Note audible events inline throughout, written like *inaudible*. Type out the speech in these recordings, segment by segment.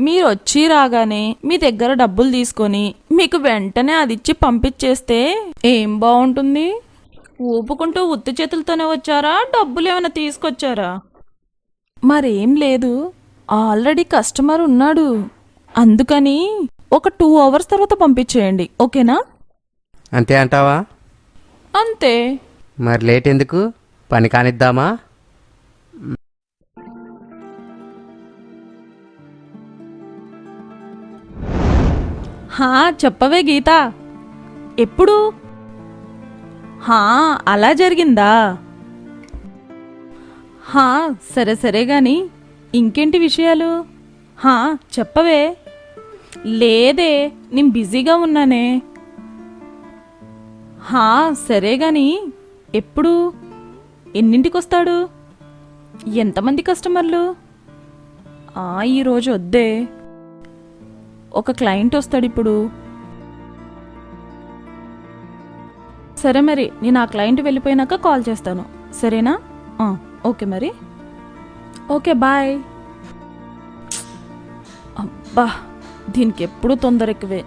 మీరు వచ్చి రాగానే మీ దగ్గర డబ్బులు తీసుకొని మీకు వెంటనే అది ఇచ్చి పంపించేస్తే ఏం బాగుంటుంది ఊపుకుంటూ ఉత్తి చేతులతోనే వచ్చారా? డబ్బులు ఏమైనా తీసుకొచ్చారా? మరేం లేదు. ఆల్రెడీ కస్టమర్ ఉన్నాడు. అందుకని ఒక టూ అవర్స్ తర్వాత పంపించేయండి. ఓకేనా? అంతే అంటావా? అంతే. మరి లేట్ ఎందుకు? పని కానిద్దామా? హా చెప్పవే గీత. ఎప్పుడు? హా అలా జరిగిందా? హా సరే సరే గాని ఇంకేంటి విషయాలు? హా చెప్పవే. లేదే నేను బిజీగా ఉన్నానే. హా సరే గాని ఎప్పుడు? ఎన్నింటికి వస్తాడు ఎంతమంది కస్టమర్లు? ఈరోజు వద్దే. ఒక క్లయింట్ వస్తాడు ఇప్పుడు. సరే మరి నేను ఆ క్లయింట్ వెళ్ళిపోయినాక కాల్ చేస్తాను. సరేనా? ఓకే మరి. Okay bye. అబ్బా దీనికి ఎప్పుడు తొందర ఎక్కువే.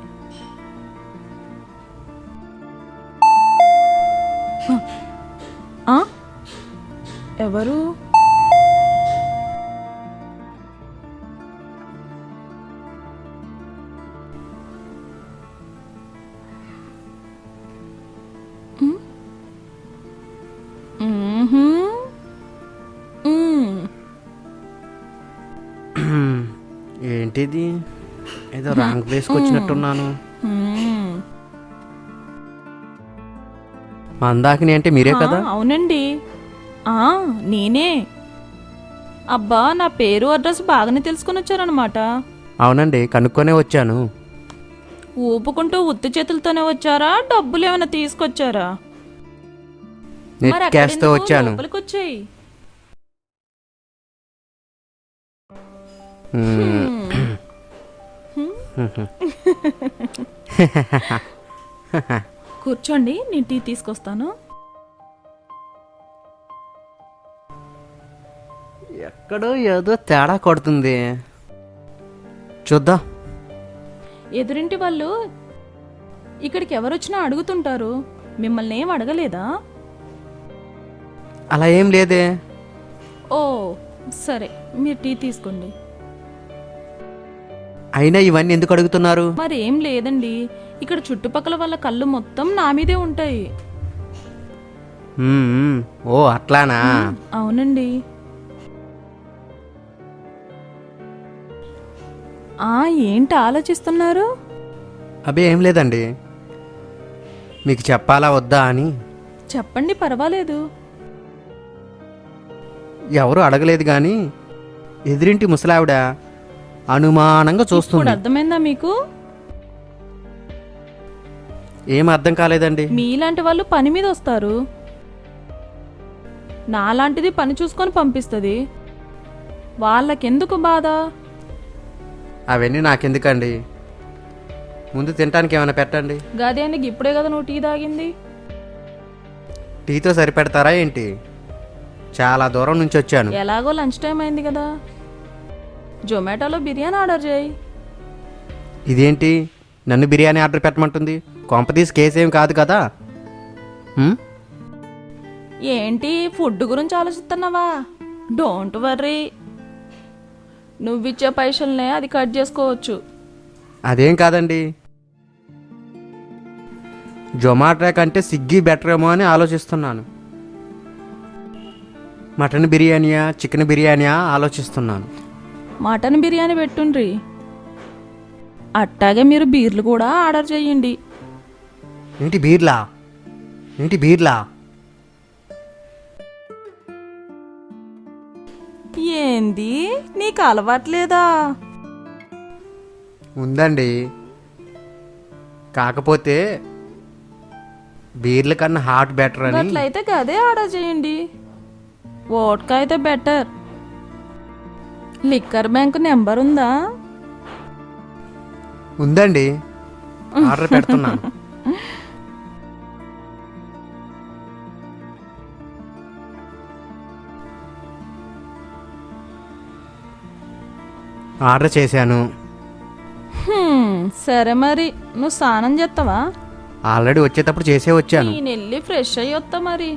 ఎవరు? ఏంటిది? ఏదో రాంగ్ ప్లేస్కి వచ్చినట్టున్నాను. మందాకిని అంటే మీరే కదా? అవునండి. ఆ నేనే. అబ్బా నా పేరు అడ్రస్ బాగానే తెలుసుకొని వచ్చారనమాట అవునండి కనుక్కొనే వచ్చాను. ఊపుకుంటూ ఉత్తి చేతులతోనే వచ్చారా? డబ్బులు ఏమైనా తీసుకొచ్చారా? నెట్ క్యాష్తో? వచ్చాను. లోపలికి వచ్చేయ్ కూర్చోండి నేను టీ తీసుకొస్తాను. ఎక్కడో ఏదో తేడా కొడుతుంది. చూద్దాం. ఎదురింటి వాళ్ళు ఇక్కడికి ఎవరొచ్చినా అడుగుతుంటారు. మిమ్మల్ని ఏం అడగలేదా? అలా ఏం లేదే. ఓ సరే మీరు టీ తీసుకోండి. అయినా ఇవన్నీ ఎందుకు అడుగుతున్నారు? మరి ఏం లేదండి. ఇక్కడ చుట్టుపక్కల వాళ్ళ కళ్ళు మొత్తం నా మీదే ఉంటాయి. మ్మ్. ఓ అట్లానా? అవునండి. ఆ ఏంటి ఆలోచిస్తున్నారు? అబే ఏం లేదండి. మీకు చెప్పాలా వద్దా అని? చెప్పండి పర్వాలేదు. ఎవరు అడగలేదు కానీ ఎదురింటి ముసలావిడ అనుమానంగా చూస్తుంది. అర్థమైందా మీకు? ఏం అర్థం కాలేదండి. మీలాంటి వాళ్ళు పని మీద వస్తారు. నాలాంటిది పని చూసుకొని పంపిస్తుంది. వాళ్ళకెందుకు బాధ? అవన్నీ నాకెందుకండి? ముందు తినటానికి ఏమైనా పెట్టండి. గదేనికి ఇప్పుడే కదా నువ్వు టీ తాగింది. టీతో సరిపెడతారా ఏంటి? చాలా దూరం నుంచి వచ్చాను. ఎలాగో లంచ్ టైం అయింది కదా. జొమాటోలో బిర్యానీ ఆర్డర్ చేయి. ఇదేంటి? నన్ను బిర్యానీ ఆర్డర్ పెట్టమంటుంది? కొంపతీసి కేసు ఏం కాదు కదా? హ్మ్? ఏంటి? ఫుడ్ గురించి ఆలోచిస్తున్నావా? Don't worry. నువ్విచ్చే పైసల్నే అది కట్ చేసుకోవచ్చు. అదేం కాదండి. జొమాటో కంటే స్విగ్గీ బెటర్ ఏమో అని ఆలోచిస్తున్నాను. మటన్ బిర్యానీయా చికెన్ బిర్యానీయా ఆలోచిస్తున్నాను. మటన్ బిర్యానీ పెట్టుండ్రి. అట్టాగే మీరు బీర్లు కూడా ఆర్డర్ చేయండి. ఏంటి బీర్లా? ఏంటి బీర్లా? ఏంది? నీకు అలవాట్లేదా? ఉందండి. కాకపోతే బీర్ల కన్నా హాట్ బెటర్ అని. అట్లయితే గదే ఆర్డర్ చేయండి. ఓట్కా అయితే బెటర్. లిక్కర్ బ్యాంక్ నెంబర్ ఉందా? ఉందండి. ఆర్డర్ పెడుతున్నాను. ఆర్డర్ చేశాను. సరే మరి. నువ్వు స్నానం చేస్తావా ఆల్రెడీ వచ్చేటప్పుడు చేసే వచ్చాను. నేను వెళ్ళి ఫ్రెష్ అయ్యి వస్తా మరి.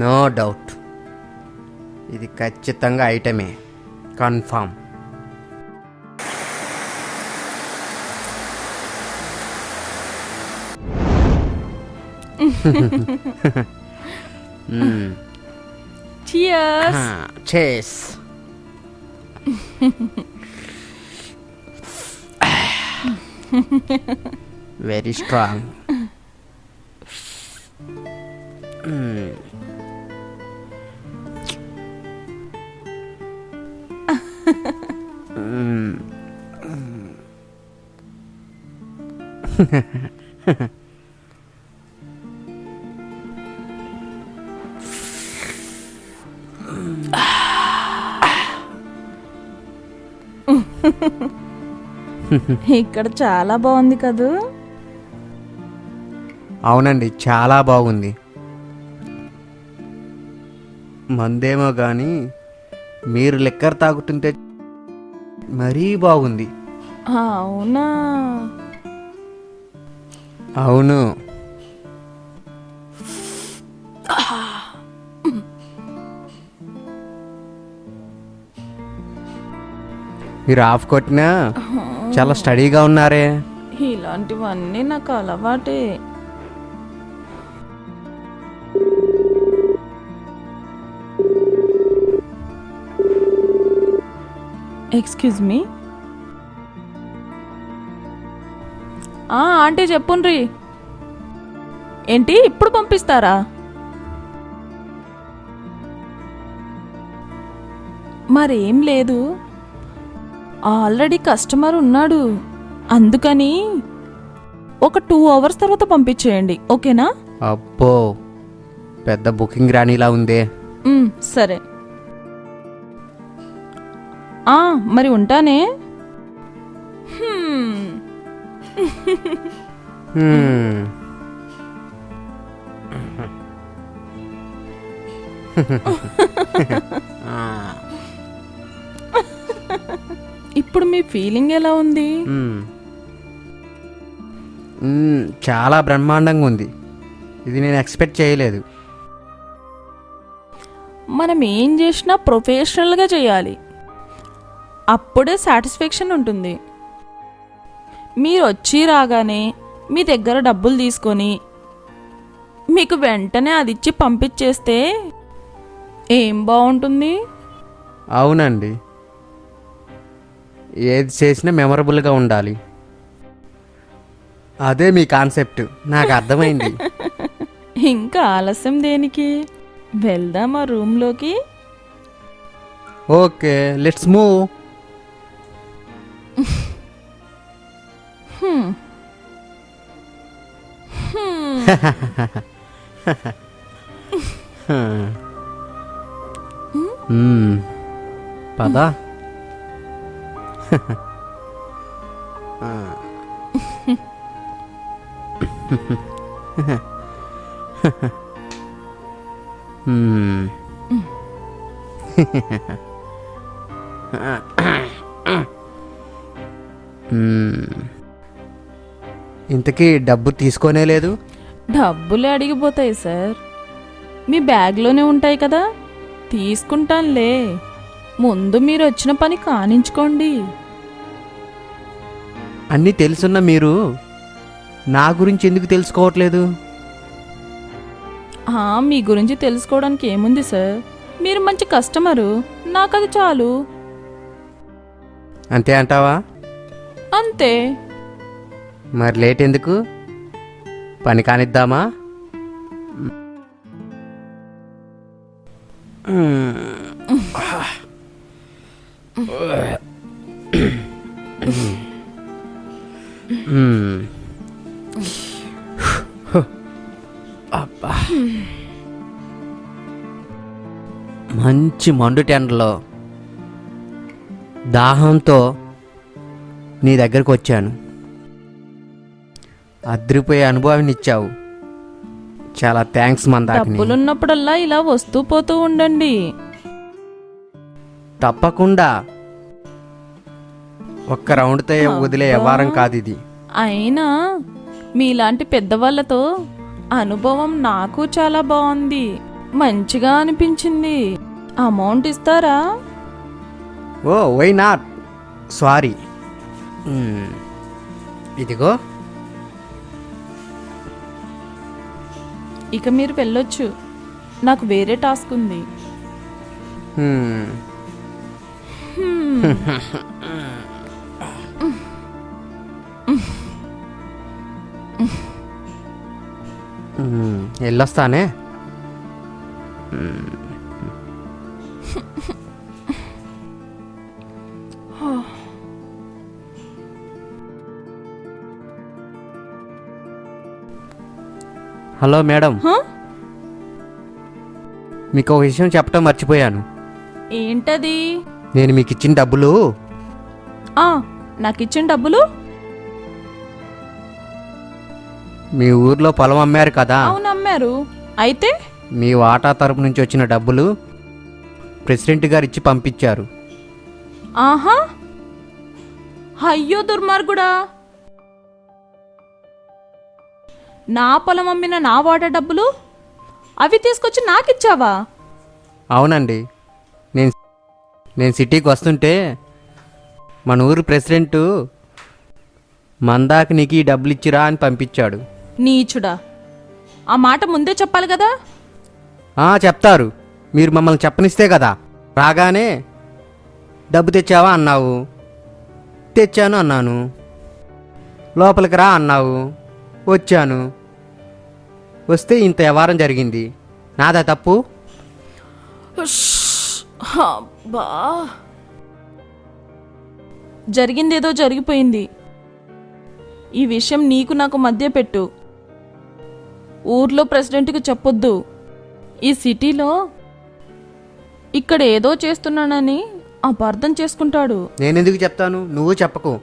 నో డౌట్ ఇది ఖచ్చితంగా ఐటమే కన్ఫామ్ *laughs* Cheers. చేస్ వెరీ స్ట్రాంగ్ ఇక్కడ చాలా బాగుంది కదూ. అవునండి చాలా బాగుంది. మందేమో కానీ మీరు లెక్కర్ తాగుతుంటే మరీ బాగుంది. అవునా? అవును. మీరు ఆఫ్ కొట్టినా చాలా స్టడీగా ఉన్నారే. ఇలాంటివన్నీ నాకు అలవాటే. ఎక్స్క్యూజ్ మీ ఆంటీ చెప్పుండ్రి. ఏంటి ఇప్పుడు పంపిస్తారా? మరేం లేదు. ఆల్రెడీ కస్టమర్ ఉన్నాడు. అందుకని ఒక టూ అవర్స్ తర్వాత పంపించేయండి. ఓకేనా? అబ్బో పెద్ద బుకింగ్ రానిలా ఉందే. సరే. ఆ మరి ఉంటానే? హ్మ్. హ్మ్. *laughs* ఇప్పుడు మీ ఫీలింగ్ ఎలా ఉంది? మ్మ్. చాలా బ్రహ్మాండంగా ఉంది. ఇది నేను ఎక్స్పెక్ట్ చేయలేదు. మనం ఏం చేసినా ప్రొఫెషనల్గా చేయాలి. అప్పుడే సాటిస్ఫాక్షన్ ఉంటుంది. మీరు వచ్చి రాగానే మీ దగ్గర డబ్బులు తీసుకొని మీకు వెంటనే అది ఇచ్చి పంపించేస్తే ఏం బాగుంటుంది? అవునండి. ఏది చేసినా మెమరబుల్గా ఉండాలి. అదే మీ కాన్సెప్ట్ నాకు అర్థమైంది. *laughs* ఇంకా ఆలస్యం దేనికి? వెళ్దామా రూమ్లోకి ఓకే లెట్స్ *laughs* మూవ్. *laughs* పద. ఇంతకీ డబ్బు తీసుకోనే లేదు? డబ్బులే అడిగిపోతాయి సార్. మీ బ్యాగ్లోనే ఉంటాయి కదా? తీసుకుంటానులే. ముందు మీరు వచ్చిన పని కానించుకోండి. అన్నీ తెలుసున్న మీరు నా గురించి ఎందుకు తెలుసుకోవట్లేదు? మీ గురించి తెలుసుకోవడానికి ఏముంది సార్? మీరు మంచి కస్టమరు. నాకు అది చాలు. అంతే అంటావా? అంతే. మరి లేట్ ఎందుకు? పని కానిద్దామా? *clears throat* *clears throat* అబ్బా. మంచి మండు టెండలో దాహంతో నీ దగ్గరకు వచ్చాను. అద్రిపోయే అనుభవాన్ని ఇచ్చావు. చాలా థ్యాంక్స్ మందాకిని డబ్బులున్నప్పుడల్లా ఇలా వస్తూ పోతూ ఉండండి. తప్పకుండా ఒక్క రౌండ్తో వదిలే వ్యవహారం కాదు ఇది. అయినా మీలాంటి పెద్దవాళ్ళతో అనుభవం నాకు చాలా బాగుంది. మంచిగా అనిపించింది. అమౌంట్ ఇస్తారా? Oh why not. సారీ. ఇదిగో. ఇక మీరు వెళ్ళొచ్చు. నాకు వేరే టాస్క్ ఉంది. *laughs* వెళ్ళొస్తానే? Hello madam? మీకు ఒక విషయం చెప్పడం మర్చిపోయాను. ఏంటది? నేను మీకు ఇచ్చిన డబ్బులు. నాకు ఇచ్చిన డబ్బులు? మీ ఊర్లో పొలం అమ్మారు కదా? అవును అమ్మారు. అయితే? మీ వాటా తరపు నుంచి వచ్చిన డబ్బులు ప్రెసిడెంట్ గారు ఇచ్చి పంపించారు. ఆహా! అయ్యో దుర్మార్గుడా! నా పొలం అమ్మిన నా వాటా డబ్బులు? అవి తీసుకొచ్చి నాకిచ్చావా? అవునండి. నేను నేను సిటీకి వస్తుంటే మన ఊరు ప్రెసిడెంట్ మందాకి నీకు ఈ డబ్బులు ఇచ్చిరా అని పంపించాడు. నీచుడా. ఆ మాట ముందే చెప్పాలి కదా? ఆ, చెప్తారు. మీరు మమ్మల్ని చెప్పనిస్తే కదా. రాగానే డబ్బు తెచ్చావా? అన్నావు. తెచ్చాను అన్నాను. లోపలికి రా అన్నావు. వచ్చాను. వస్తే ఇంత వ్యవహారం జరిగింది. నాదా తప్పు? అబ్బా. జరిగిందేదో జరిగిపోయింది. ఈ విషయం నీకు నాకు మధ్య పెట్టు. ఊర్లో ప్రెసిడెంట్కి చెప్పొద్దు. ఈ సిటీలో ఇక్కడ ఏదో చేస్తున్నానని అపార్థం చేసుకుంటాడు. నేనెందుకు చెప్తాను? నువ్వు చెప్పకు.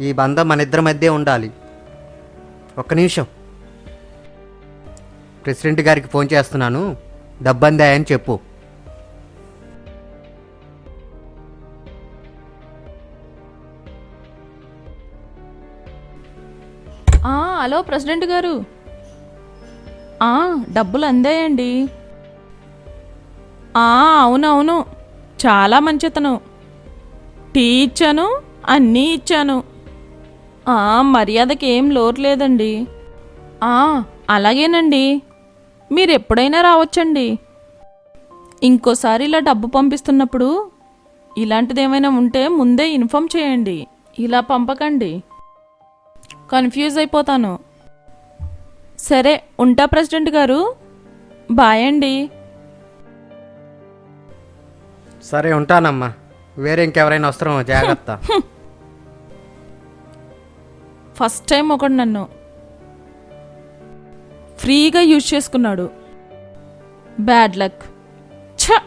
ఈ బంధం మన ఇద్దరి మధ్య ఉండాలి. ఒక్క నిమిషం. ప్రెసిడెంట్ గారికి ఫోన్ చేస్తున్నాను. డబ్బు అందాయని చెప్పు. హలో ప్రెసిడెంట్ గారు. డబ్బులు అందాయండి. అవునవును. చాలా మంచితను. టీ ఇచ్చాను అన్నీ ఇచ్చాను. మర్యాదకి ఏం లోటు లేదండి. అలాగేనండి. మీరు ఎప్పుడైనా రావచ్చండి. ఇంకోసారి ఇలా డబ్బు పంపిస్తున్నప్పుడు ఇలాంటిదేమైనా ఉంటే ముందే ఇన్ఫామ్ చేయండి. ఇలా పంపకండి. కన్ఫ్యూజ్ అయిపోతాను. సరే ఉంటా ప్రెసిడెంట్ గారు. బాయ్ అండి. సరే ఉంటానమ్మా. వేరే ఇంకెవరైనా వస్తారో జాగ్రత్త. *laughs* ఫస్ట్ టైం ఒకడు నన్ను ఫ్రీగా యూజ్ చేసుకున్నాడు. Bad luck. ఛ.